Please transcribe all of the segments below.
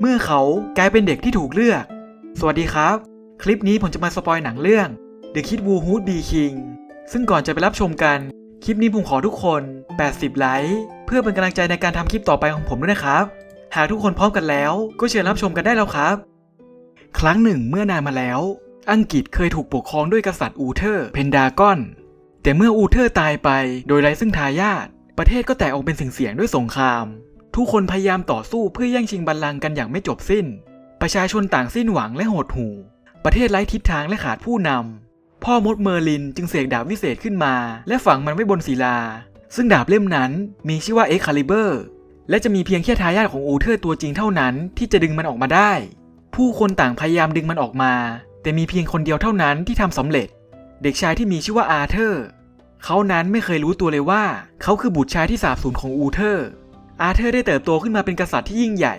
เมื่อเขากลายเป็นเด็กที่ถูกเลือก สวัสดีครับ คลิปนี้ผมจะมาสปอยหนังเรื่อง The Kid Who Would Be King ซึ่งก่อนจะไปรับชมกัน คลิปนี้ผมขอทุกคน 80 ไลค์เพื่อเป็นกำลังใจในการทำคลิปต่อไปของผมด้วยนะครับ หากทุกคนพร้อมกันแล้ว ก็เชิญรับชมกันได้แล้วครับ ครั้งหนึ่งเมื่อนานมาแล้ว อังกฤษเคยถูกปกครองด้วยกษัตริย์อูเทอร์ เพนดากอน แต่เมื่ออูเทอร์ตายไป โดยไร้ซึ่งทายาทประเทศก็แตกออกเป็นสิ่งเสียงๆด้วยสงคราม ทุกคนพยายามต่อสู้เพื่อแย่งชิงบัลลังก์กันอย่างไม่จบสิ้น ประชาชนต่างสิ้นหวังและหดหู่ ประเทศไร้ทิศทางและขาดผู้นำ พ่อมดเมอร์ลินจึงเสกดาบวิเศษขึ้นมา และฝังมันไว้บนศิลา ซึ่งดาบเล่มนั้นมีชื่อว่าเอ็กคาลิเบอร์ และจะมีเพียงแค่ทายาทของอูเทอร์ตัวจริงเท่านั้นที่จะดึงมันออกมาได้ ผู้คนต่างพยายามดึงมันออกมา แต่มีเพียงคนเดียวเท่านั้นที่ทำสำเร็จ เด็กชายที่มีชื่อว่าอาเธอร์ เขานั้นไม่เคยรู้ตัวเลยว่า เขาคือบุตรชายที่สาบสูญของอูเทอร์ อาเธอร์ได้เติบโตขึ้นมาเป็นกษัตริย์ที่ยิ่งใหญ่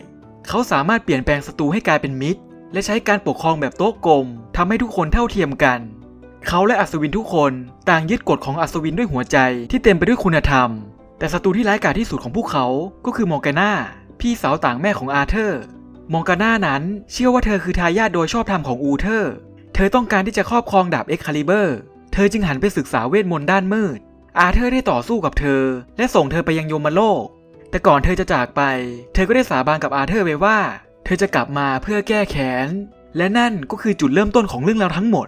เขาสามารถเปลี่ยนแปลงศัตรูให้กลายเป็นมิตร และใช้การปกครองแบบโต๊ะกลมทำให้ทุกคนเท่าเทียมกัน เขาและอัศวินทุกคนต่างยึดกฎของอัศวินด้วยหัวใจที่เต็มไปด้วยคุณธรรม แต่ศัตรูที่ร้ายกาจที่สุดของพวกเขา ก็คือมอร์กาน่า พี่สาวต่างแม่ของอาเธอร์ มอร์กาน่านั้นเชื่อว่าเธอคือทายาทโดยชอบธรรมของอูเทอร์ เธอต้องการที่จะครอบครองดาบเอ็กคาลิเบอร์ เธอจึงหันไปศึกษาเวทมนต์ด้านมืด อาเธอร์ได้ต่อสู้กับเธอ และส่งเธอไปยังโยมโลก แต่ก่อนเธอจะจากไป เธอก็ได้สาบานกับอาเธอร์ไว้ว่า เธอจะกลับมาเพื่อแก้แค้น และนั่นก็คือจุดเริ่มต้นของเรื่องราวทั้งหมด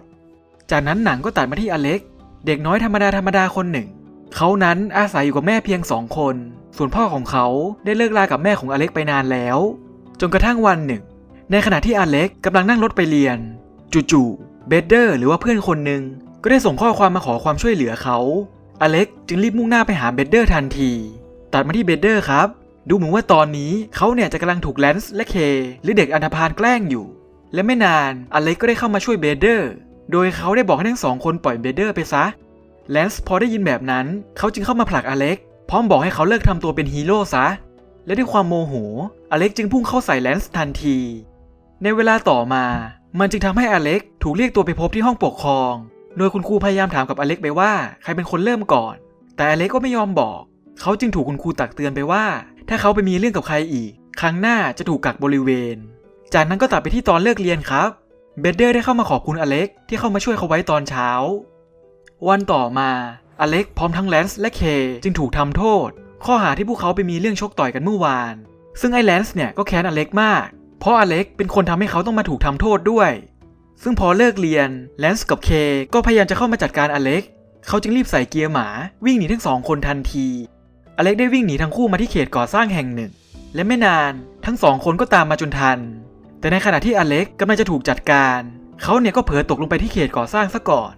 จากนั้นหนังก็ตัดมาที่อเล็ก เด็กน้อยธรรมดาธรรมดาคนหนึ่ง เขานั้นอาศัยอยู่กับแม่เพียงสองคน ส่วนพ่อของเขาได้เลิกลากับแม่ของอเล็กไปนานแล้ว จนกระทั่งวันหนึ่ง ในขณะที่อเล็กกำลังนั่งรถไปเรียน จู่ๆ เบเดอร์หรือว่าเพื่อนคนหนึ่งก็ได้ส่งข้อความมาขอความช่วยเหลือเขา อเล็กจึงรีบมุ่งหน้าไปหาเบเดอร์ทันที ตัดมาที่เบเดอร์ครับ ดูเหมือนว่าตอนนี้เขาเนี่ยจะกำลังถูกแลนซ์และเค หรือเด็กอันธพาลแกล้งอยู่ และไม่นานอเล็กก็ได้เข้ามาช่วยเบเดอร์ โดยเขาได้บอกให้ทั้งสองคนปล่อยเบเดอร์ไปซะ แลนซ์พอได้ยินแบบนั้น เขาจึงเข้ามาผลักอเล็ก พร้อมบอกให้เขาเลิกทำตัวเป็นฮีโร่ซะ และด้วยความโมโห อเล็กจึงพุ่งเข้าใส่แลนซ์ทันที ในเวลาต่อมา มันจึงทำให้อเล็กถูกเรียกตัวไปพบที่ห้องปกครอง โดยคุณครูพยายามถามกับอเล็กไปว่าใครเป็นคนเริ่มก่อน แต่อเล็กก็ไม่ยอมบอก เขาจึงถูกคุณครูตักเตือนไปว่า ถ้าเขาไปมีเรื่องกับใครอีก ครั้งหน้าจะถูกกักบริเวณ จากนั้นก็ตัดไปที่ตอนเลิกเรียนครับ เบเดอร์ได้เข้ามาขอบคุณอเล็กที่เข้ามาช่วยเขาไว้ตอนเช้า วันต่อมา อเล็กพร้อมทั้งแลนซ์และเคจึงถูกทำโทษ ข้อหาที่พวกเขาไปมีเรื่องชกต่อยกันเมื่อวาน ซึ่งไอ้แลนซ์เนี่ยก็แค้นอเล็กมาก เพราะอเล็กเป็นคนทำให้เขาต้องมาถูกทำโทษด้วย ซึ่งพอเลิกเรียนแลนซ์กับเคก็พยายามจะเข้ามาจัดการอเล็กเขาจึงรีบใส่เกียร์หมาวิ่งหนีทั้งสองคนทันที อเล็กได้วิ่งหนีทั้งคู่มาที่เขตก่อสร้างแห่งหนึ่ง และไม่นานทั้งสองคนก็ตามมาจนทัน แต่ในขณะที่อเล็กกำลังจะถูกจัดการ เขาเนี่ยก็เผลอตกลงไปที่เขตก่อสร้างซะก่อน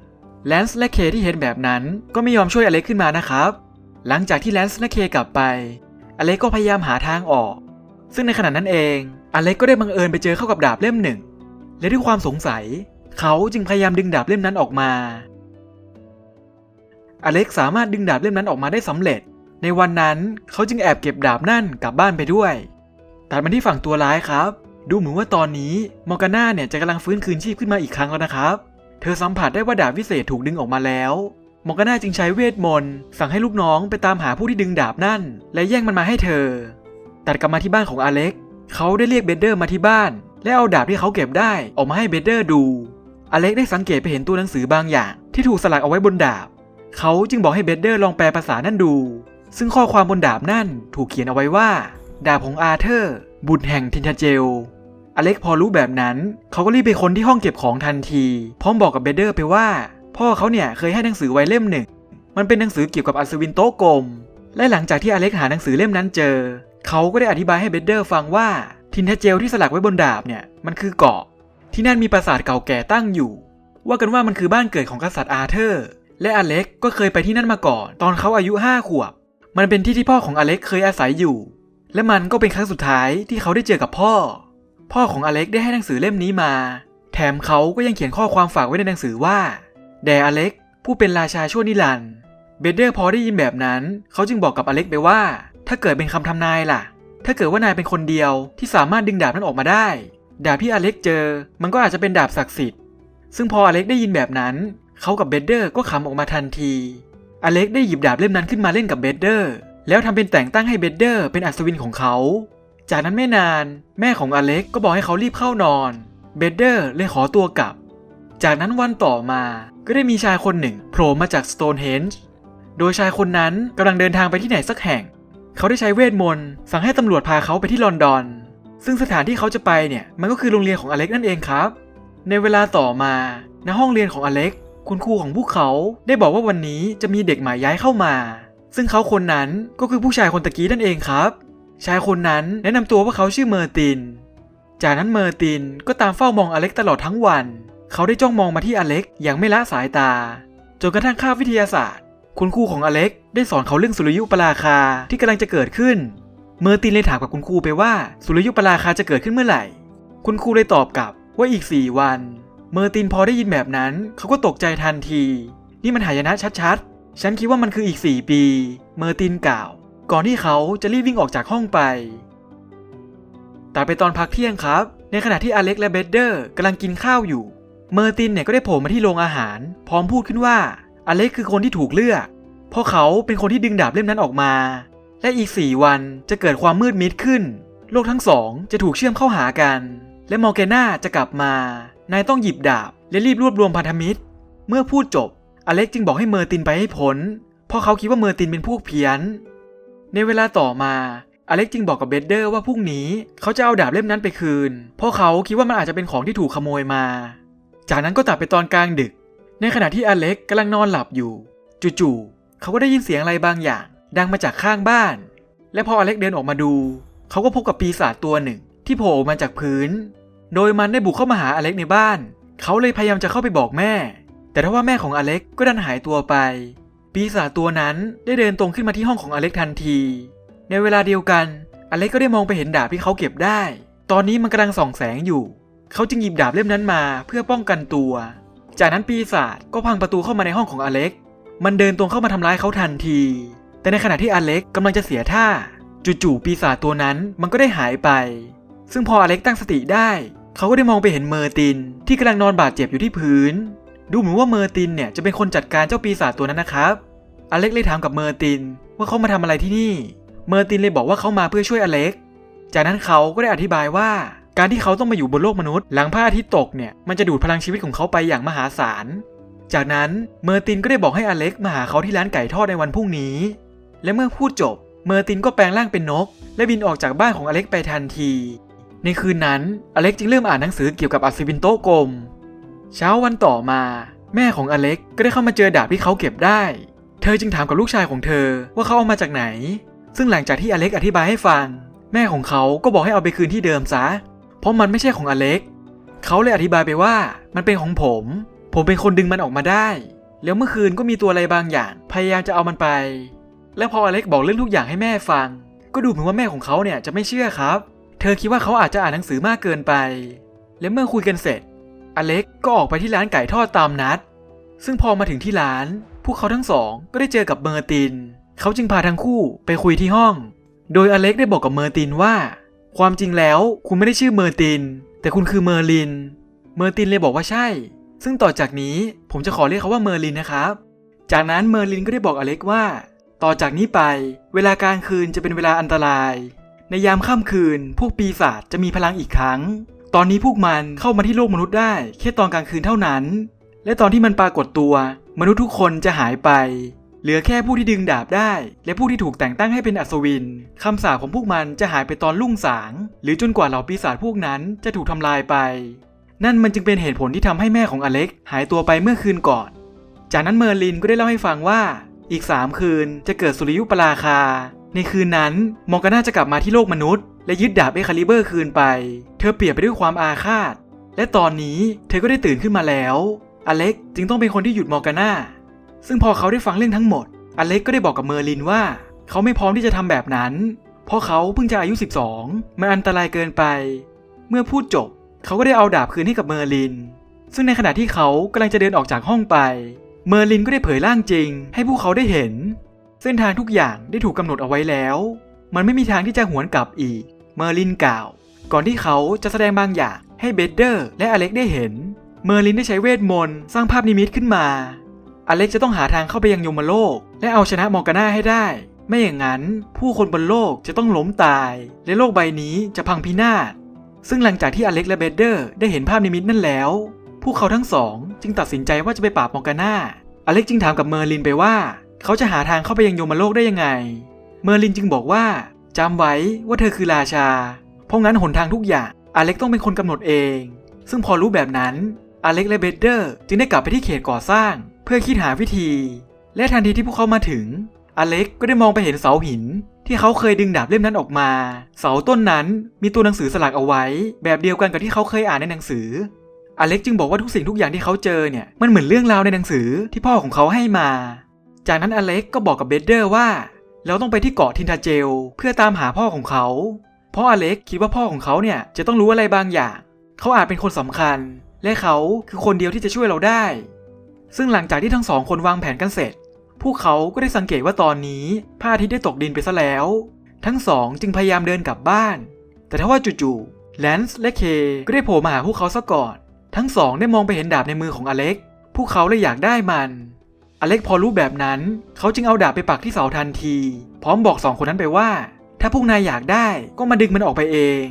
แลนซ์และเคที่เห็นแบบนั้นก็ไม่ยอมช่วยอเล็กขึ้นมานะครับ หลังจากที่แลนซ์และเคกลับไป อเล็กก็พยายามหาทางออก ซึ่งในขณะนั้นเอง อเล็กก็ได้บังเอิญไปเจอเข้ากับดาบเล่มหนึ่ง และด้วยความสงสัย เขาจึงพยายามดึงดาบเล่มนั้นออกมา อเล็กสามารถดึงดาบเล่มนั้นออกมาได้สำเร็จ ในวันนั้นเขาจึงแอบเก็บดาบนั่นกลับบ้านไปด้วย ตัดมาที่ฝั่งตัวร้ายครับ ดูเหมือนว่าตอนนี้มอร์กาน่าเนี่ยจะกำลังฟื้นคืนชีพขึ้นมาอีกครั้งแล้วนะครับ เธอสัมผัสได้ว่าดาบวิเศษถูกดึงออกมาแล้ว มอร์กาน่าจึงใช้เวทมนต์สั่งให้ลูกน้องไปตามหาผู้ที่ดึงดาบนั่น และแย่งมันมาให้เธอ ตัดกลับมาที่บ้านของอเล็ก เขาได้เรียกเบเดอร์มาที่บ้าน และเอาดาบที่เขาเก็บได้ออกมาให้เบเดอร์ดู อเล็กได้สังเกตไปเห็นตัวหนังสือบางอย่าง ที่ถูกสลักเอาไว้บนดาบ เขาจึงบอกให้เบเดอร์ลองแปลภาษานั่นดู ซึ่งข้อความบนดาบนั่นถูกเขียนเอาไว้ว่า ดาบของอาเธอร์ บุตรแห่งทินทาเจล อเล็กพอรู้แบบนั้น เขาก็รีบไปค้นที่ห้องเก็บของทันที พร้อมบอกกับเบเดอร์ไปว่า พ่อเขาเนี่ยเคยให้หนังสือไว้เล่มหนึ่ง มันเป็นหนังสือเกี่ยวกับอัศวินโต๊ะกลม และหลังจากที่อเล็กหาหนังสือเล่มนั้นเจอ เขาก็ได้อธิบายให้เบเดอร์ฟังว่าทินทาเจลที่สลักไว้บนดาบเนี่ยมันคือเกาะ ที่นั่นมีปราสาทเก่าแก่ตั้งอยู่ ว่ากันว่ามันคือบ้านเกิดของกษัตริย์อาเธอร์ และอเล็กก็เคยไปที่นั่นมาก่อน ตอนเขาอายุห้าขวบ มันเป็นที่ที่พ่อของอเล็กเคยอาศัยอยู่ และมันก็เป็นครั้งสุดท้ายที่เขาได้เจอกับพ่อ พ่อของอเล็กได้ให้หนังสือเล่มนี้มา แถมเขาก็ยังเขียนข้อความฝากไว้ในหนังสือว่า แด่อเล็ก ผู้เป็นราชาชั่วนิรันดร์เบเดอร์พอได้ยินแบบนั้น เขาจึงบอกกับอเล็กไปว่า ถ้าเกิดเป็นคำทำนายล่ะ ถ้าเกิดว่านายเป็นคนเดียวที่สามารถดึงดาบนั้นออกมาได้ ดาบที่อเล็กเจอ มันก็อาจจะเป็นดาบศักดิ์สิทธิ์ ซึ่งพออเล็กได้ยินแบบนั้น เขากับเบเดอร์ก็ขำออกมาทันที อเล็กได้หยิบดาบเล่มนั้นขึ้นมาเล่นกับเบเดอร์ แล้วทำเป็นแต่งตั้งให้เบเดอร์เป็นอัศวินของเขา จากนั้นไม่นานแม่ของอเล็กก็บอกให้เขารีบเข้านอน เบเดอร์เลยขอตัวกลับ จากนั้นวันต่อมาก็ได้มีชายคนหนึ่งโผล่มาจากสโตนเฮนจ์โดยชายคนนั้นกำลังเดินทางไปที่ไหนสักแห่ง เขาได้ใช้เวทมนต์สั่งให้ตำรวจพาเขาไปที่ลอนดอน ซึ่งสถานที่เขาจะไปเนี่ยมันก็คือโรงเรียนของอเล็กนั่นเองครับ ในเวลาต่อมาในห้องเรียนของอเล็ก คุณครูของพวกเขาได้บอกว่าวันนี้จะมีเด็กใหม่ย้ายเข้ามา ซึ่งเขาคนนั้นก็คือผู้ชายคนตะกี้นั่นเองครับ ชายคนนั้นแนะนำตัวว่าเขาชื่อเมอร์ติน จากนั้นเมอร์ตินก็ตามเฝ้ามองอเล็กตลอดทั้งวัน เขาได้จ้องมองมาที่อเล็กอย่างไม่ละสายตา จนกระทั่งคาบวิทยาศาสตร์ คุณครูของอเล็กได้สอนเขาเรื่องสุริยุปราคาที่กำลังจะเกิดขึ้น เมอร์ตินเลยถามกับคุณครูไปว่าสุริยุปราคาจะเกิดขึ้นเมื่อไหร่ คุณครูเลยตอบกลับว่าอีก4วัน เมอร์ตินพอได้ยินแบบนั้น เขาก็ตกใจทันที นี่มันหายนะชัดๆ ฉันคิดว่ามันคืออีก 4 ปี เมอร์ตินกล่าว ก่อนที่เขาจะรีบวิ่งออกจากห้องไป แต่ไปตอนพักเที่ยงครับ ในขณะที่อเล็กและเบดเดอร์กำลังกินข้าวอยู่ เมอร์ตินเนี่ยก็ได้โผล่มาที่โรงอาหาร พร้อมพูดขึ้นว่าอเล็กคือคนที่ถูกเลือก เพราะเขาเป็นคนที่ดึงดาบเล่มนั้นออกมา และอีก 4 วันจะเกิดความมืดมิดขึ้น โลกทั้งสองจะถูกเชื่อมเข้าหากัน และมอร์แกน่าจะกลับมา นายต้องหยิบดาบและรีบรวบรวมพันธมิตร เมื่อพูดจบ อเล็กจึงบอกให้เมอร์ตินไปให้พ้นเพราะเขาคิดว่าเมอร์ตินเป็นพวกเพี้ยน ในเวลาต่อมา อเล็กจึงบอกกับเบดเดอร์ว่าพรุ่งนี้เขาจะเอาดาบเล่มนั้นไปคืน เพราะเขาคิดว่ามันอาจจะเป็นของที่ถูกขโมยมา จากนั้นก็ตัดไปตอนกลางดึก ในขณะที่อเล็กกำลังนอนหลับอยู่ จู่ๆเขาก็ได้ยินเสียงอะไรบางอย่าง ดังมาจากข้างบ้าน และพออเล็กเดินออกมาดู เขาก็พบกับปีศาจตัวหนึ่ง ที่โผล่ออกมาจากพื้น โดยมันได้บุกเข้ามาหาอเล็กในบ้าน เขาเลยพยายามจะเข้าไปบอกแม่ แต่ทว่าแม่ของอเล็กก็ดันหายตัวไป ปีศาจตัวนั้นได้เดินตรงขึ้นมาที่ห้องของอเล็กทันที ในเวลาเดียวกัน อเล็กก็ได้มองไปเห็นดาบที่เขาเก็บได้ ตอนนี้มันกำลังส่องแสงอยู่ เขาจึงหยิบดาบเล่มนั้นมาเพื่อป้องกันตัว จากนั้นปีศาจก็พังประตูเข้ามาในห้องของอเล็ก มันเดินตรงเข้ามาทำร้ายเขาทันที แต่ในขณะที่อเล็กกำลังจะเสียท่าจู่ๆปีศาจตัวนั้นมันก็ได้หายไป ซึ่งพออเล็กตั้งสติได้ เขาก็ได้มองไปเห็นเมอร์ติน ที่กำลังนอนบาดเจ็บอยู่ที่พื้น ดูเหมือนว่าเมอร์ตินเนี่ยจะเป็นคนจัดการเจ้าปีศาจตัวนั้นนะครับอเล็กเลยถามกับเมอร์ตินว่าเขามาทำอะไรที่นี่ เมอร์ตินเลยบอกว่าเขามาเพื่อช่วยอเล็ก จากนั้นเขาก็ได้อธิบายว่า การที่เขาต้องมาอยู่บนโลกมนุษย์ หลังพระอาทิตย์ตกเนี่ยมันจะดูดพลังชีวิตของเขาไปอย่างมหาศาล จากนั้นเมอร์ตินก็ได้บอกให้อเล็กมาหาเขาที่ร้านไก่ทอดในวันพรุ่งนี้ และเมื่อพูดจบ เมอร์ตินก็แปลงร่างเป็นนก และบินออกจากบ้านของอเล็กไปทันที ในคืนนั้นอเล็กจึงเริ่มอ่านหนังสือเกี่ยวกับอัศวินโตะกลม เช้าวันต่อมา แม่ของอเล็กก็ได้เข้ามาเจอดาบที่เขาเก็บได้ เธอจึงถามกับลูกชายของเธอว่าเขาเอามาจากไหน ซึ่งหลังจากที่อเล็กอธิบายให้ฟัง แม่ของเขาก็บอกให้เอาไปคืนที่เดิมซะ เพราะมันไม่ใช่ของอเล็ก เขาเลยอธิบายไปว่ามันเป็นของผม ผมเป็นคนดึงมันออกมาได้ แล้วเมื่อคืนก็มีตัวอะไรบางอย่าง พยายามจะเอามันไป และพออเล็กบอกเรื่องทุกอย่างให้แม่ฟัง ก็ดูเหมือนว่าแม่ของเขาเนี่ยจะไม่เชื่อครับ ธอคิดว่าเขาอาจจะอ่านหนังสือมากเกินไป และเมื่อคุยกันเสร็จ อเล็กก็ออกไปที่ร้านไก่ทอดตามนัด ซึ่งพอมาถึงที่ร้าน พวกเขาทั้งสองก็ได้เจอกับเมอร์ติน เขาจึงพาทั้งคู่ไปคุยที่ห้อง โดยอเล็กได้บอกกับเมอร์ตินว่า ความจริงแล้วคุณไม่ได้ชื่อเมอร์ติน แต่คุณคือเมอร์ลิน เมอร์ตินเลยบอกว่าใช่ ซึ่งต่อจากนี้ผมจะขอเรียกเขาว่าเมอร์ลินนะครับ จากนั้นเมอร์ลินก็ได้บอกอเล็กว่า ต่อจากนี้ไป เวลากลางคืนจะเป็นเวลาอันตราย ในยามค่ำคืน พวกปีศาจจะมีพลังอีกครั้ง ตอนนี้พวกมันเข้ามาที่โลกมนุษย์ได้ แค่ตอนกลางคืนเท่านั้น และตอนที่มันปรากฏตัว มนุษย์ทุกคนจะหายไป เหลือแค่ผู้ที่ดึงดาบได้ และผู้ที่ถูกแต่งตั้งให้เป็นอัศวินคำสาปของพวกมันจะหายไปตอนรุ่งสาง หรือจนกว่าเหล่าปีศาจพวกนั้นจะถูกทำลายไป นั่นมันจึงเป็นเหตุผลที่ทำให้แม่ของอเล็กหายตัวไปเมื่อคืนก่อน จากนั้นเมอร์ลินก็ได้เล่าให้ฟังว่า อีก3คืนจะเกิดสุริยุปราคา ในคืนนั้นมอร์กาน่าจะกลับมาที่โลกมนุษย์ และยึดดาบเอคาลิเบอร์คืนไป เธอเปลี่ยนไปด้วยความอาฆาต และตอนนี้เธอก็ได้ตื่นขึ้นมาแล้ว อเล็กจึงต้องเป็นคนที่หยุดมอร์กาน่า ซึ่งพอเขาได้ฟังเรื่องทั้งหมด อเล็กก็ได้บอกกับเมอร์ลินว่า เขาไม่พร้อมที่จะทำแบบนั้น เพราะเขาเพิ่งจะอายุ 12 มันอันตรายเกินไป เมื่อพูดจบ เขาก็ได้เอาดาบคืนให้กับเมอร์ลิน ซึ่งในขณะที่เขากำลังจะเดินออกจากห้องไป เมอร์ลินก็ได้เผยร่างจริง ให้พวกเขาได้เห็น เส้นทางทุกอย่างได้ถูกกำหนดเอาไว้แล้ว มันไม่มีทางที่จะหวนกลับอีก เมอร์ลินกล่าว ก่อนที่เขาจะแสดงบางอย่างให้เบดเดอร์และอเล็กได้เห็น เมอร์ลินได้ใช้เวทมนต์สร้างภาพนิมิตขึ้นมา อเล็กจะต้องหาทางเข้าไปยังยมโลก และเอาชนะมอร์กาน่าให้ได้ ไม่อย่างนั้นผู้คนบนโลกจะต้องล้มตาย และโลกใบนี้จะพังพินาศ ซึ่งหลังจากที่อเล็กและเบเดอร์ได้เห็นภาพนิมิตนั่นแล้ว พวกเขาทั้งสอง จึงตัดสินใจว่าจะไปปราบมอร์กาน่า อเล็กจึงถามกับเมอร์ลินไปว่า เขาจะหาทางเข้าไปยังโยมโลกได้ยังไง เมอร์ลินจึงบอกว่าจำไว้ว่าเธอคือราชา เพราะงั้นหนทางทุกอย่างอเล็กต้องเป็นคนกำหนดเอง ซึ่งพอรู้แบบนั้นอเล็กและเบเดอร์จึงได้กลับไปที่เขตก่อสร้าง เพื่อคิดหาวิธี และทันทีที่พวกเขามาถึงอเล็กก็ได้มองไปเห็นเสาหิน ที่เขาเคยดึงดาบเล่มนั้นออกมา เสาต้นนั้นมีตัวหนังสือสลักเอาไว้ แบบเดียวกันกับที่เขาเคยอ่านในหนังสืออเล็กจึงบอกว่าทุกสิ่งทุกอย่างที่เขาเจอเนี่ยมันเหมือนเรื่องราวในหนังสือที่พ่อของเขาให้มา จากนั้นอเล็กก็บอกกับเบเดอร์ว่า เราต้องไปที่เกาะทินทาเจล เพื่อตามหาพ่อของเขา เพราะอเล็กคิดว่าพ่อของเขาเนี่ยจะต้องรู้อะไรบางอย่าง เขาอาจเป็นคนสำคัญ และเขาคือคนเดียวที่จะช่วยเราได้ ซึ่งหลังจากที่ทั้งสองคนวางแผนกันเสร็จ พวกเขาก็ได้สังเกตว่าตอนนี้พระอาทิตย์ได้ตกดินไปซะแล้ว ทั้งสองจึงพยายามเดินกลับบ้าน แต่ถ้าว่าจู่ๆแลนซ์และเคก็ได้โผล่มาหาพวกเขาซะก่อน ทั้งสองได้มองไปเห็นดาบในมือของอเล็ก พวกเขาเลยอยากได้มัน อเล็กพอรู้แบบนั้น เขาจึงเอาดาบไปปักที่เสาทันที พร้อมบอกสองคนนั้นไปว่า ถ้าพวกนายอยากได้ก็มาดึงมันออกไปเอง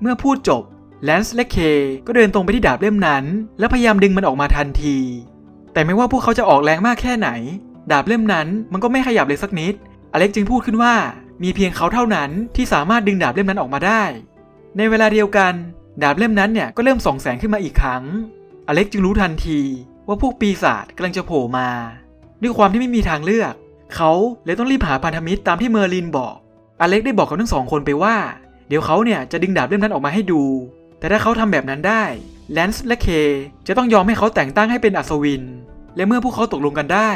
เมื่อพูดจบแลนซ์และเคก็เดินตรงไปที่ดาบเล่มนั้น และพยายามดึงมันออกมาทันที แต่ไม่ว่าพวกเขาจะออกแรงมากแค่ไหน ดาบเล่มนั้นมันก็ไม่ขยับเลยสักนิด อเล็กจึงพูดขึ้นว่า มีเพียงเขาเท่านั้นที่สามารถดึงดาบเล่มนั้นออกมาได้ ในเวลาเดียวกัน ดาบเล่มนั้นเนี่ยก็เริ่มส่องแสงขึ้นมาอีกครั้ง อเล็กจึงรู้ทันทีว่าพวกปีศาจกำลังจะโผล่มา ด้วยความที่ไม่มีทางเลือก เขาเลยต้องรีบหาพันธมิตรตามที่เมอร์ลินบอก อเล็กได้บอกกับทั้งสองคนไปว่า เดี๋ยวเขาเนี่ยจะดึงดาบเล่มนั้นออกมาให้ดู แต่ถ้าเขาทำแบบนั้นได้แลนซ์และเคจะต้องยอมให้เขาแต่งตั้งให้เป็นอัศวิน และเมื่อพวกเขาตกลงกันได้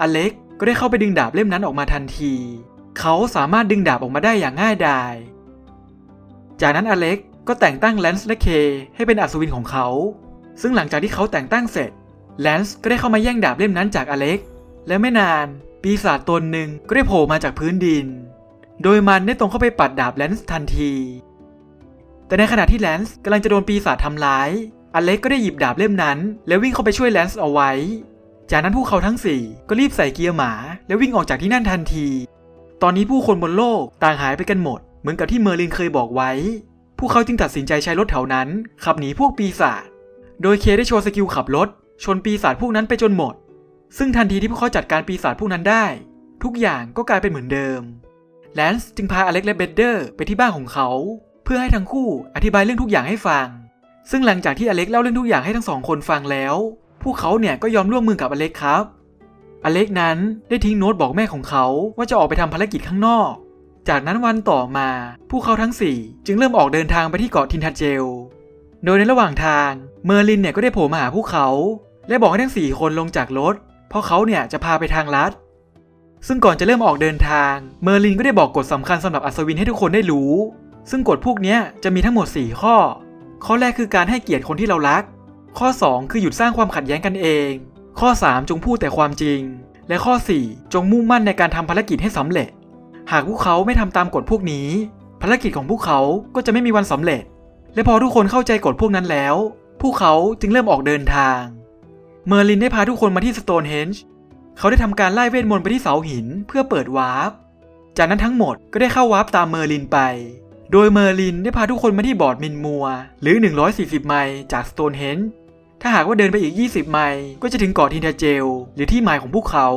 อเล็กก็ได้เข้าไปดึงดาบเล่มนั้นออกมาทันที เขาสามารถดึงดาบออกมาได้อย่างง่ายดาย จากนั้นอเล็กก็แต่งตั้งแลนซ์และเคให้เป็นอัศวินของเขา ซึ่งหลังจากที่เขาแต่งตั้งเสร็จแลนซ์ก็ได้เข้ามาแย่งดาบเล่มนั้นจากอเล็ก และไม่นานปีศาจตนหนึ่งก็ได้โผล่มาจากพื้นดิน โดยมันได้ตรงเข้าไปปัดดาบแลนซ์ทันที แต่ในขณะที่แลนซ์กำลังจะโดนปีศาจทำร้าย อเล็กก็ได้หยิบดาบเล่มนั้น แล้ววิ่งเข้าไปช่วยแลนซ์เอาไว้ จากนั้นพวกเขาทั้งสี่ก็รีบใส่เกียร์หมา แล้ววิ่งออกจากที่นั่นทันที ตอนนี้ผู้คนบนโลกต่างหายไปกันหมด เหมือนกับที่เมอร์ลินเคยบอกไว้ พวกเขาจึงตัดสินใจใช้รถแถวนั้นขับหนีพวกปีศาจ โดยเคได้โชว์สกิลขับรถชนปีศาจพวกนั้นไปจนหมด ซึ่งทันทีที่พวกเขาจัดการปีศาจพวกนั้นได้ ทุกอย่างก็กลายเป็นเหมือนเดิม แลนซ์จึงพาอเล็กและเบดเดอร์ไปที่บ้านของเขา เพื่อให้ทั้งคู่อธิบายเรื่องทุกอย่างให้ฟัง ซึ่งหลังจากที่อเล็กเล่าเรื่องทุกอย่างให้ทั้งสองคนฟังแล้ว พวกเขาเนี่ยก็ยอมร่วมมือกับอเล็กครับ อเล็กนั้นได้ทิ้งโน้ตบอกแม่ของเขาว่าจะออกไปทำภารกิจข้างนอก จากนั้นวันต่อมา พวกเขาทั้ง 4 จึงเริ่มออกเดินทางไปที่เกาะทินทัเจล โดยในระหว่างทางเมอร์ลินเนี่ยก็ได้โผล่มาหาพวกเขา และบอกให้ทั้ง 4 คนลงจากรถ เพราะเขาเนี่ยจะพาไปทางลัด ซึ่งก่อนจะเริ่มออกเดินทาง เมอร์ลินก็ได้บอกกฎสำคัญสำหรับอัศวินให้ทุกคนได้รู้ ซึ่งกฎพวกนี้จะมีทั้งหมด 4 ข้อ ข้อแรกคือการให้เกียรติคนที่เรารัก ข้อ 2 คือหยุดสร้างความขัดแย้งกันเอง ข้อ 3 จงพูดแต่ความจริง และข้อ 4 จงมุ่งมั่นในการทำภารกิจให้สำเร็จ หากพวกเขาไม่ทำตามกฎพวกนี้ ภารกิจของพวกเขาก็จะไม่มีวันสำเร็จ และพอทุกคนเข้าใจกฎพวกนั้นแล้ว พวกเขาจึงเริ่มออกเดินทาง เมอร์ลินได้พาทุกคนมาที่สโตนเฮนจ์เขาได้ทำการไล่เวทมนต์ไปที่เสาหินเพื่อเปิดวาร์ป จากนั้นทั้งหมดก็ได้เข้าวาร์ปตามเมอร์ลินไป โดยเมอร์ลินได้พาทุกคนมาที่บอร์ดมินมัว หรือ 140 ไมล์จากสโตนเฮนจ์ถ้าหากว่าเดินไปอีก 20 ไมล์ก็จะถึงเกาะทินทาเจล หรือที่หมายของพวกเขา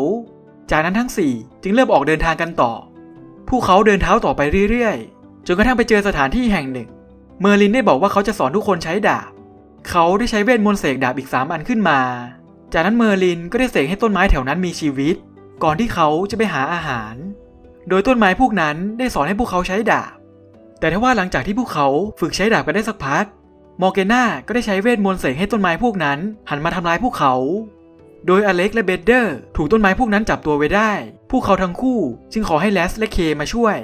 จากนั้นทั้ง 4 จึงเริ่มออกเดินทางกันต่อ พวกเขาเดินเท้าต่อไปเรื่อยๆ จนกระทั่งไปเจอสถานที่แห่งหนึ่ง เมอร์ลินได้บอกว่าเขาจะสอนทุกคนใช้ดาบ เขาได้ใช้เวทมนต์เสกดาบอีก 3 อันขึ้นมา จากนั้นเมอร์ลินก็ได้เสกให้ต้นไม้แถวนั้นมีชีวิต ก่อนที่เขาจะไปหาอาหาร โดยต้นไม้พวกนั้นได้สอนให้พวกเขาใช้ดาบ แต่ถ้าว่าหลังจากที่พวกเขาฝึกใช้ดาบกันได้สักพัก มอร์เกน่าก็ได้ใช้เวทมนต์เสกให้ต้นไม้พวกนั้น หันมาทำร้ายพวกเขา โดยอเล็กและเบดเดอร์ถูกต้นไม้พวกนั้นจับตัวไว้ได้ พวกเขาทั้งคู่จึงขอให้แลนซ์และเคมาช่วย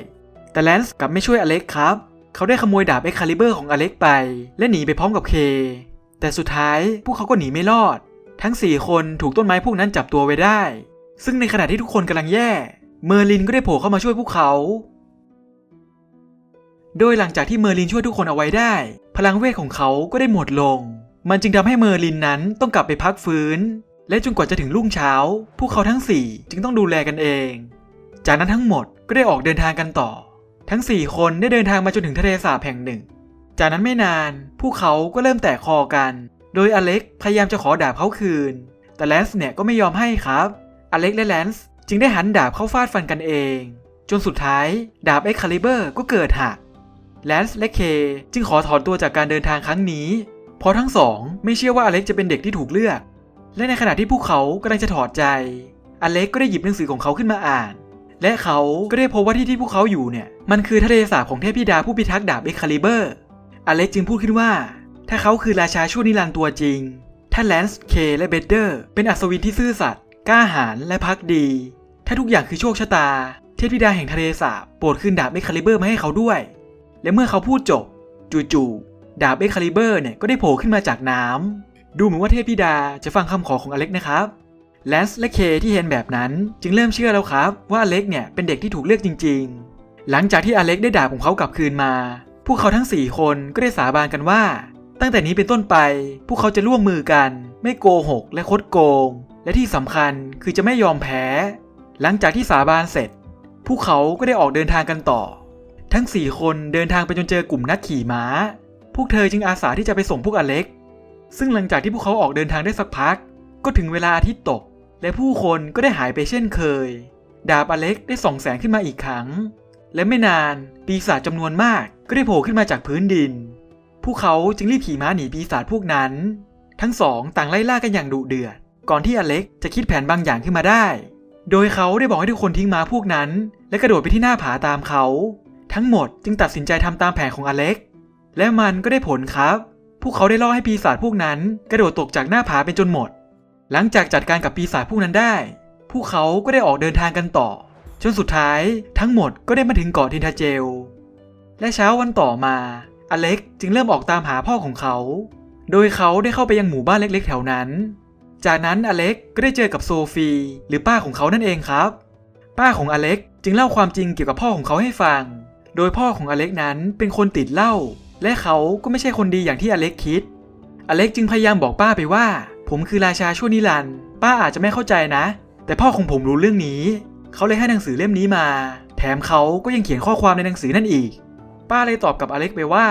แต่แลนซ์กลับไม่ช่วยอเล็กครับ เขาได้ขโมยดาบเอ็กคาลิเบอร์ของอเล็กไป และหนีไปพร้อมกับเคแต่สุดท้ายพวกเขาก็หนีไม่รอด ทั้ง 4 คนถูกต้นไม้พวกนั้นจับตัวไว้ได้ ซึ่งในขณะที่ทุกคนกำลังแย่ เมอร์ลินก็ได้โผล่เข้ามาช่วยพวกเขา โดยหลังจากที่เมอร์ลินช่วยทุกคนเอาไว้ได้ พลังเวทของเขาก็ได้หมดลง มันจึงทำให้เมอร์ลินนั้นต้องกลับไปพักฟื้น และจนกว่าจะถึงรุ่งเช้า พวกเขาทั้ง 4 จึงต้องดูแลกันเอง จากนั้นทั้งหมดก็ได้ออกเดินทางกันต่อ ทั้ง 4 คนได้เดินทางมาจนถึงทะเลสาบแห่งหนึ่ง จากนั้นไม่นาน พวกเขาก็เริ่มแตกคอกัน โดยอเล็กพยายามจะขอดาบเขาคืน แต่แลนซ์เนี่ยก็ไม่ยอมให้ครับ อเล็กและแลนซ์จึงได้หันดาบเข้าฟาดฟันกันเอง จนสุดท้ายดาบเอ็กคาลิเบอร์ก็เกิดหักแลนซ์และเคจึงขอถอนตัวจากการเดินทางครั้งนี้ เพราะทั้งสองไม่เชื่อว่าอเล็กจะเป็นเด็กที่ถูกเลือก และในขณะที่พวกเขากำลังจะถอดใจ อเล็กก็ได้หยิบหนังสือของเขาขึ้นมาอ่าน และเขาก็ได้พบว่าที่ที่พวกเขาอยู่เนี่ย มันคือทะเลสาบของเทพธิดาผู้พิทักษ์ดาบเอ็กคาลิเบอร์ อเล็กจึงพูดขึ้นว่า ถ้าเขาคือราชาชั่วนิรันดร์ตัวจริง ถ้าแลนซ์เคและเบเดอร์เป็นอัศวินที่ซื่อสัตย์กล้าหาญและพักดี ถ้าทุกอย่างคือโชคชะตา เทพธิดาแห่งทะเลสาบโปรดคืนดาบเอ็กคาลิเบอร์มาให้เขาด้วย และเมื่อเขาพูดจบ จู่ๆดาบเอ็กคาลิเบอร์เนี่ยก็ได้โผล่ขึ้นมาจากน้ำดูเหมือนว่าเทพธิดาจะฟังคำขอของอเล็กนะครับแลนซ์และเคที่เห็นแบบนั้นจึงเริ่มเชื่อแล้วครับ ว่าอเล็กเนี่ยเป็นเด็กที่ถูกเลือกจริง ๆ หลังจากที่อเล็กได้ดาบของเขากลับคืนมา พวกเขาทั้ง 4 คนก็ได้สาบานกันว่า ตั้งแต่นี้เป็นต้นไป พวกเขาจะร่วมมือกัน ไม่โกหกและคดโกง และที่สำคัญคือจะไม่ยอมแพ้ หลังจากที่สาบานเสร็จ พวกเขาก็ได้ออกเดินทางกันต่อ ทั้ง 4 คนเดินทางไปจนเจอกลุ่มนักขี่ม้า พวกเธอจึงอาสาที่จะไปส่งพวกอเล็ก ซึ่งหลังจากที่พวกเขาออกเดินทางได้สักพัก ก็ถึงเวลาอาทิตย์ตก และผู้คนก็ได้หายไปเช่นเคย ดาบอเล็กได้ส่องแสงขึ้นมาอีกครั้ง และไม่นานปีศาจจำนวนมากก็ได้โผล่ขึ้นมาจากพื้นดิน พวกเขาจึงรีบขี่ม้าหนีปีศาจพวกนั้น ทั้งสองต่างไล่ล่ากันอย่างดุเดือด ก่อนที่อเล็กจะคิดแผนบางอย่างขึ้นมาได้ โดยเขาได้บอกให้ทุกคนทิ้งม้าพวกนั้น และกระโดดไปที่หน้าผาตามเขา ทั้งหมดจึงตัดสินใจทำตามแผนของอเล็ก และมันก็ได้ผลครับ พวกเขาได้ล่อให้ปีศาจพวกนั้น กระโดดตกจากหน้าผาเป็นจนหมด หลังจากจัดการกับปีศาจพวกนั้นได้ พวกเขาก็ได้ออกเดินทางกันต่อ จนสุดท้ายทั้งหมดก็ได้มาถึงเกาะทินทาเจล และเช้าวันต่อมา อเล็กจึงเริ่มออกตามหาพ่อของเขา โดยเขาได้เข้าไปยังหมู่บ้านเล็กๆ แถวนั้น จากนั้นอเล็กก็ได้เจอกับโซฟีหรือป้าของเขานั่นเองครับ ป้าของอเล็กจึงเล่าความจริงเกี่ยวกับพ่อของเขาให้ฟัง โดยพ่อของอเล็กนั้นเป็นคนติดเหล้า และเขาก็ไม่ใช่คนดีอย่างที่อเล็กคิด อเล็กจึงพยายามบอกป้าไปว่า ผมคือราชาชั่วนิรันด์ป้าอาจจะไม่เข้าใจนะ แต่พ่อของผมรู้เรื่องนี้ เขาเลยให้หนังสือเล่มนี้มา แถมเขาก็ยังเขียนข้อความในหนังสือนั่นอีก ป้าเลยตอบกับอเล็กไปว่า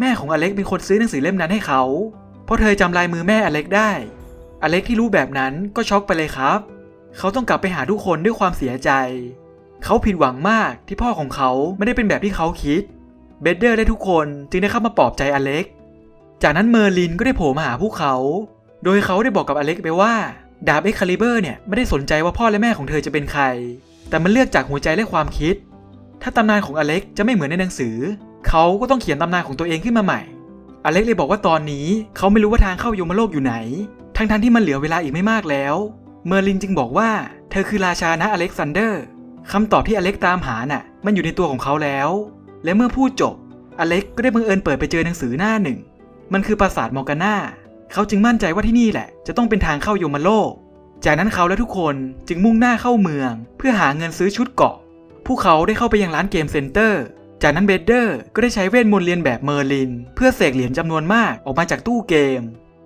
แม่ของอเล็กเป็นคนซื้อหนังสือเล่มนั้นให้เขา เพราะเธอจำลายมือแม่อเล็กได้ อเล็กที่รู้แบบนั้นก็ช็อกไปเลยครับ เขาต้องกลับไปหาทุกคนด้วยความเสียใจ เขาผิดหวังมากที่พ่อของเขาไม่ได้เป็นแบบที่เขาคิด เบดเดอร์และทุกคนจึงได้เข้ามาปลอบใจอเล็ก จากนั้นเมอร์ลินก็ได้โผล่มาหาพวกเขา โดยเขาได้บอกกับอเล็กไปว่า ดาบเอ็กคาลิเบอร์เนี่ยไม่ได้สนใจว่าพ่อและแม่ของเธอจะเป็นใคร แต่มันเลือกจากหัวใจและความคิด ถ้าตำนานของอเล็กจะไม่เหมือนในหนังสือ เขาก็ต้องเขียนตำนานของตัวเองขึ้นมาใหม่ อเล็กเลยบอกว่าตอนนี้เขาไม่รู้ว่าทางเข้ายมโลกอยู่ไหน ทั้งๆที่มันเหลือเวลาอีกไม่มากแล้ว เมอร์ลินจึงบอกว่า เธอคือราชานะอเล็กซานเดอร์คำตอบที่อเล็กตามหาน่ะ มันอยู่ในตัวของเขาแล้ว และเมื่อพูดจบ อเล็กก็ได้บังเอิญเปิดไปเจอหนังสือหน้าหนึ่ง มันคือปราสาทมอร์กาน่าเขาจึงมั่นใจว่าที่นี่แหละ จะต้องเป็นทางเข้ายมโลก จากนั้นเขาและทุกคนจึงมุ่งหน้าเข้าเมือง เพื่อหาเงินซื้อชุดเกาะ พวกเขาได้เข้าไปยังร้านเกมเซ็นเตอร์ จากนั้นเบเดอร์ก็ได้ใช้เวทมนต์เรียนแบบเมอร์ลิน เพื่อเสกเหรียญจำนวนมากออกมาจากตู้เกม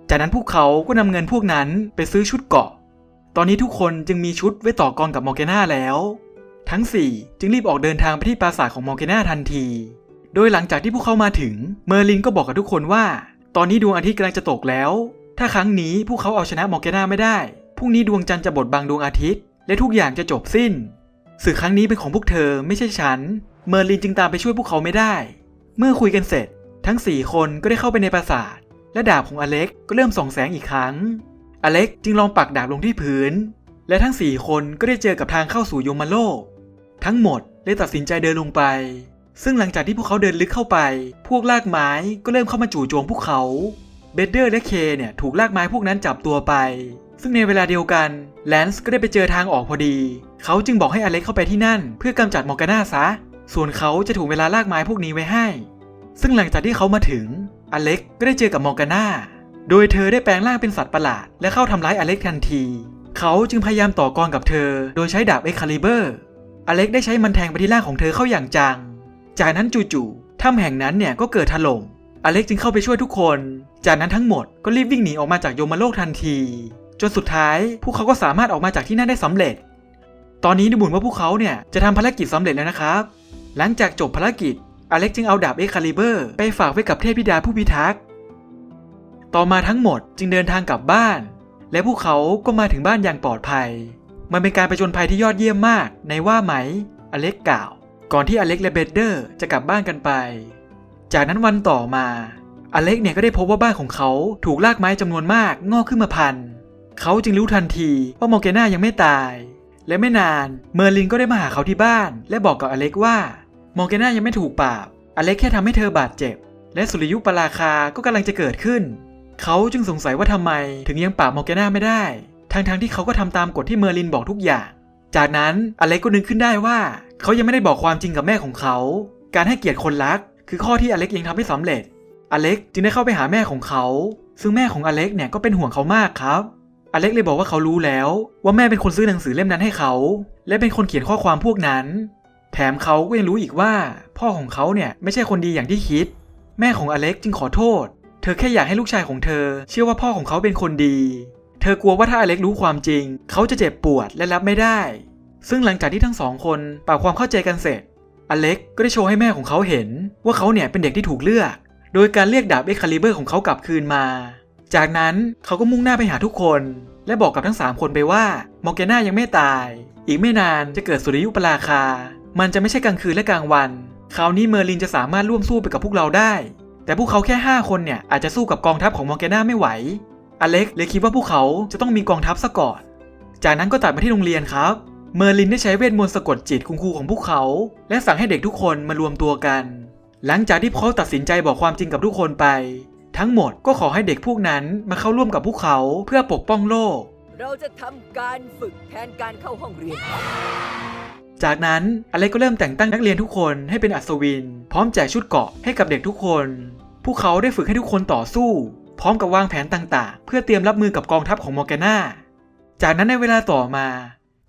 จากนั้นพวกเขาก็นำเงินพวกนั้นไปซื้อชุดเกาะ ตอนนี้ทุกคนจึงมีชุดไว้ต่อกรกับมอร์เกน่าแล้ว ทั้ง 4 จึงรีบออกเดินทางไปที่ปราสาทของมอร์เกน่าทันที โดยหลังจากที่พวกเขามาถึงเมอร์ลินก็บอกกับทุกคนว่า ตอนนี้ดวงอาทิตย์กำลังจะตกแล้ว ถ้าครั้งนี้พวกเขาเอาชนะมอร์เกน่าไม่ได้พรุ่งนี้ดวงจันทร์จะบดบังดวงอาทิตย์ และทุกอย่างจะจบสิ้น ศึกครั้งนี้เป็นของพวกเธอไม่ใช่ฉัน เมอร์ลินจึงตามไปช่วยพวกเขาไม่ได้ เมื่อคุยกันเสร็จ ทั้ง 4 คนก็ได้เข้าไปในปราสาท และดาบของอเล็กก็เริ่มส่องแสงอีกครั้ง อเล็กจึงลองปักดาบลงที่พื้น และทั้ง 4 คนก็ได้เจอกับทางเข้าสู่ยมโลก ทั้งหมดเลยตัดสินใจเดินลงไป ซึ่งหลังจากที่พวกเขาเดินลึกเข้าไป พวกลากไม้ก็เริ่มเข้ามาจู่โจมพวกเขา เบเดอร์และเคเนี่ยถูกลากไม้พวกนั้นจับตัวไป ซึ่งในเวลาเดียวกันแลนซ์ก็ได้ไปเจอทางออกพอดี เขาจึงบอกให้อเล็กเข้าไปที่นั่น เพื่อกำจัดมอร์กาน่าซะ ส่วนเขาจะถูกเวลาลากไม้พวกนี้ไว้ให้ ซึ่งหลังจากที่เขามาถึงอเล็กก็ได้เจอกับมอร์กาน่าโดยเธอได้แปลงร่างเป็นสัตว์ประหลาด และเข้าทำร้ายอเล็กทันที เขาจึงพยายามต่อกรกับเธอ โดยใช้ดาบเอ็กคาลิเบอร์ อเล็กได้ใช้มันแทงไปที่ร่างของเธอเข้าอย่างจัง จากนั้นจู่ๆถ้ำแห่งนั้นเนี่ยก็เกิดถล่ม อเล็กจึงเข้าไปช่วยทุกคน จากนั้นทั้งหมดก็รีบวิ่งหนีออกมาจากโยมโลกทันที จนสุดท้ายพวกเขาก็สามารถออกมาจากที่นั่นได้สำเร็จ ตอนนี้ดูเหมือนว่าพวกเขาเนี่ยจะทำภารกิจสำเร็จแล้วนะครับ หลังจากจบภารกิจ อเล็กจึงเอาดาบเอ็กคาลิเบอร์ไปฝากไว้กับเทพธิดาผู้พิทักษ์ ต่อมาทั้งหมดจึงเดินทางกลับบ้าน และพวกเขาก็มาถึงบ้านอย่างปลอดภัย มันเป็นการประจนภัยที่ยอดเยี่ยมมากในว่าไหม อเล็กกล่าว ก่อนที่อเล็กและเบดเดอร์จะกลับบ้านกันไป จากนั้นวันต่อมา อเล็กเนี่ยก็ได้พบว่าบ้านของเขาถูกรากไม้จำนวนมากงอกขึ้นมาพันเเขาจึงรู้ทันทีว่าโมเกน่ายังไม่ตาย และไม่นานเมอร์ลินก็ได้มาหาเขาที่บ้าน และบอกกับอเล็กว่าโมเกน่ายังไม่ถูกปราบ อเล็กแค่ทำให้เธอบาดเจ็บ และสุริยุปราคาก็กำลังจะเกิดขึ้น เขาจึงสงสัยว่าทำไมถึงยังปราบมเกน่าไม่ได้ ทั้งๆที่เขาก็ทำตามกฎที่เมอร์ลินบอกทุกอย่าง จากนั้นอเล็กก็นึกขึ้นได้ว่า เขายังไม่ได้บอกความจริงกับแม่ของเขา การให้เกียรติคนรัก คือข้อที่อเล็กยังทำไม่สำเร็จ อเล็กจึงได้เข้าไปหาแม่ของเขา ซึ่งแม่ของอเล็กเนี่ยก็เป็นห่วงเขามากครับ อเล็กเลยบอกว่าเขารู้แล้ว ว่าแม่เป็นคนซื้อหนังสือเล่มนั้นให้เขา และเป็นคนเขียนข้อความพวกนั้น แถมเขาก็ยังรู้อีกว่า พ่อของเขาเนี่ยไม่ใช่คนดีอย่างที่คิด แม่ของอเล็กจึงขอโทษ เธอแค่อยากให้ลูกชายของเธอ เชื่อว่าพ่อของเขาเป็นคนดี เธอกลัวว่าถ้าอเล็กรู้ความจริง เขาจะเจ็บปวดและรับไม่ได้ ซึ่งหลังจากที่ทั้งสองคนปรับความเข้าใจกันเสร็จ อเล็กก็ได้โชว์ให้แม่ของเขาเห็น ว่าเขาเนี่ยเป็นเด็กที่ถูกเลือก โดยการเรียกดาบเอ็กคาลิเบอร์ของเขากลับคืนมา จากนั้นเขาก็มุ่งหน้าไปหาทุกคน และบอกกับทั้ง 3 คนไปว่ามอร์เกน่ายังไม่ตาย อีกไม่นานจะเกิดสุริยุปราคา มันจะไม่ใช่กลางคืนและกลางวัน คราวนี้เมอร์ลินจะสามารถร่วมสู้ไปกับพวกเราได้ แต่พวกเขาแค่ 5 คนเนี่ยอาจจะสู้กับกองทัพของมอร์เกน่าไม่ไหว อเล็กเลยคิดว่าพวกเขาจะต้องมีกองทัพซะก่อน จากนั้นก็ตัดมาที่โรงเรียนครับ เมอร์ลินได้ใช้เวทมนต์สะกดจิตคุณครูของพวกเขา และสั่งให้เด็กทุกคนมารวมตัวกัน หลังจากที่เขาตัดสินใจบอกความจริงกับทุกคนไป ทั้งหมดก็ขอให้เด็กพวกนั้นมาเข้าร่วมกับพวกเขาเพื่อปกป้องโลก เราจะทำการฝึกแทนการเข้าห้องเรียน จากนั้นอเล็กก็เริ่มแต่งตั้งนักเรียนทุกคนให้เป็นอัศวิน พร้อมแจกชุดเกราะให้กับเด็กทุกคน พวกเขาได้ฝึกให้ทุกคนต่อสู้ พร้อมกับวางแผนต่างๆ เพื่อเตรียมรับมือกับกองทัพของมอร์แกนาจากนั้นในเวลาต่อมา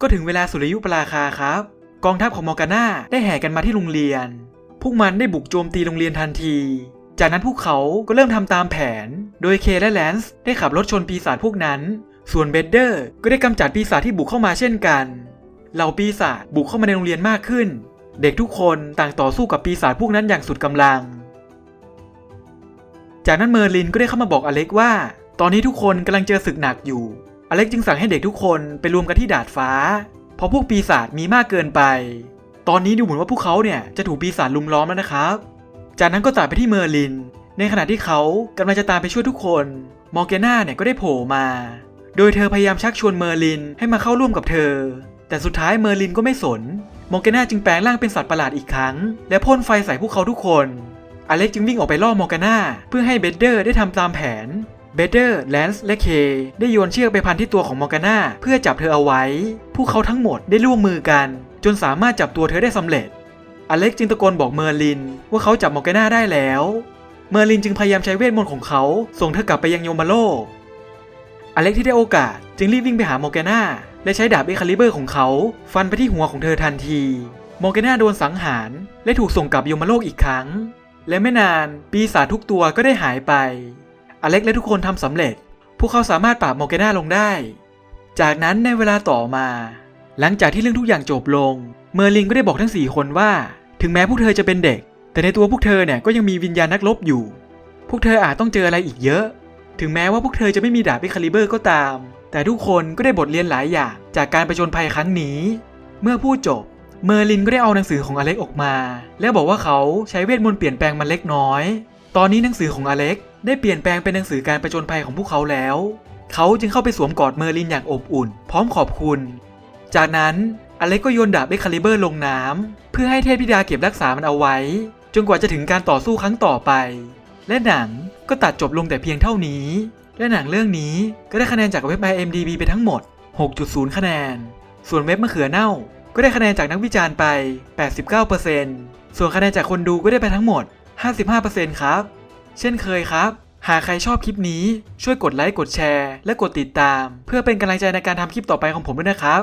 ก็ถึงเวลาสุริยุปราคาครับ กองทัพของมอร์แกนาได้แห่กันมาที่โรงเรียน พวกมันได้บุกโจมตีโรงเรียนทันที จากนั้นพวกเขาก็เริ่มทำตามแผน โดยเคและแลนซ์ได้ขับรถชนปีศาจพวกนั้น ส่วนเบดเดอร์ก็ได้กำจัดปีศาจที่บุกเข้ามาเช่นกัน เหล่าปีศาจบุกเข้ามาในโรงเรียนมากขึ้น เด็กทุกคนต่างต่อสู้กับปีศาจพวกนั้นอย่างสุดกำลัง จากนั้นเมอร์ลินก็ได้เข้ามาบอกอเล็กว่า ตอนนี้ทุกคนกำลังเจอศึกหนักอยู่ อเล็กจึงสั่งให้เด็กทุกคนไปรวมกันที่ดาดฟ้า เพราะพวกปีศาจมีมากเกินไป ตอนนี้ดูเหมือนว่าพวกเขาเนี่ยจะถูกปีศาจลุมล้อมแล้วนะครับ จากนั้นก็ตัดไปที่เมอร์ลิน ในขณะที่เขากำลังจะตามไปช่วยทุกคน มอร์เกน่าเนี่ยก็ได้โผล่มา โดยเธอพยายามชักชวนเมอร์ลินให้มาเข้าร่วมกับเธอ แต่สุดท้ายเมอร์ลินก็ไม่สน มอร์เกน่าจึงแปลงร่างเป็นสัตว์ประหลาดอีกครั้ง และพ่นไฟใส่พวกเขาทุกคน อเล็กจึงวิ่งออกไปล่อมอร์กาน่าเพื่อให้เบดเดอร์ได้ทำตามแผนเบดเดอร์ แลนซ์และเค ได้โยนเชือกไปพันที่ตัวของมอร์กาน่าเพื่อจับเธอเอาไว้ พวกเขาทั้งหมดได้ร่วมมือกัน จนสามารถจับตัวเธอได้สำเร็จ อเล็กจึงตะโกนบอกเมอร์ลิน ว่าเขาจับมอร์กน่าได้แล้ว เมอร์ลินจึงพยายามใช้เวทมนต์ของเขา ส่งเธอกลับไปยังโยมาโลก อเล็กที่ได้โอกาสจึงรีบวิ่งไปหามอร์แกนาและใช้ดาบเอคาลิเบอร์ของเขา ฟันไปที่หัวของเธอทันที มอร์แกนาโดนสังหาร และถูกส่งกลับโยมาโลกอีกครั้ง และไม่นานปีศาจทุกตัวก็ได้หายไป อเล็กและทุกคนทำสำเร็จ พวกเขาสามารถปราบมอร์แกนาลงได้ จากนั้นในเวลาต่อมา หลังจากที่เรื่องทุกอย่างจบลง เมอร์ลินก็ได้บอกทั้ง 4 คนว่า ถึงแม้พวกเธอจะเป็นเด็ก แต่ในตัวพวกเธอเนี่ยก็ยังมีวิญญาณนักรบอยู่ พวกเธออาจต้องเจออะไรอีกเยอะ ถึงแม้ว่าพวกเธอจะไม่มีดาบเอ็กคาลิเบอร์ก็ตาม แต่ทุกคนก็ได้บทเรียนหลายอย่างจากการประจนภัยครั้งนี้ เมื่อพูดจบ เมอร์ลินก็ได้เอาหนังสือของอเล็กออกมา แล้วบอกว่าเขาใช้เวทมนต์เปลี่ยนแปลงมันเล็กน้อย ตอนนี้หนังสือของอเล็กได้เปลี่ยนแปลงเป็นหนังสือการประจนภัยของพวกเขาแล้ว เขาจึงเข้าไปสวมกอดเมอร์ลินอย่างอบอุ่น พร้อมขอบคุณ จากนั้น อเล็กก็โยนดาบเอ็กคาลิเบอร์ลงน้ำเพื่อให้เทพธิดาเก็บรักษามันเอาไว้ จนกว่าจะถึงการต่อสู้ครั้งต่อไป และหนังก็ตัดจบลงแต่เพียงเท่านี้ และหนังเรื่องนี้ก็ได้คะแนนจากเว็บ IMDb ไปทั้งหมด 6.0 คะแนน ส่วนเว็บมะเขือเน่า ก็ได้คะแนนจากนักวิจารณ์ไป 89%ส่วนคะแนนจากคนดูก็ได้ไปทั้งหมด 55%ครับ เช่นเคยครับ หากใครชอบคลิปนี้ช่วยกดไลค์กดแชร์ และกดติดตาม เพื่อเป็นกำลังใจในการทำคลิปต่อไปของผมด้วยนะครับ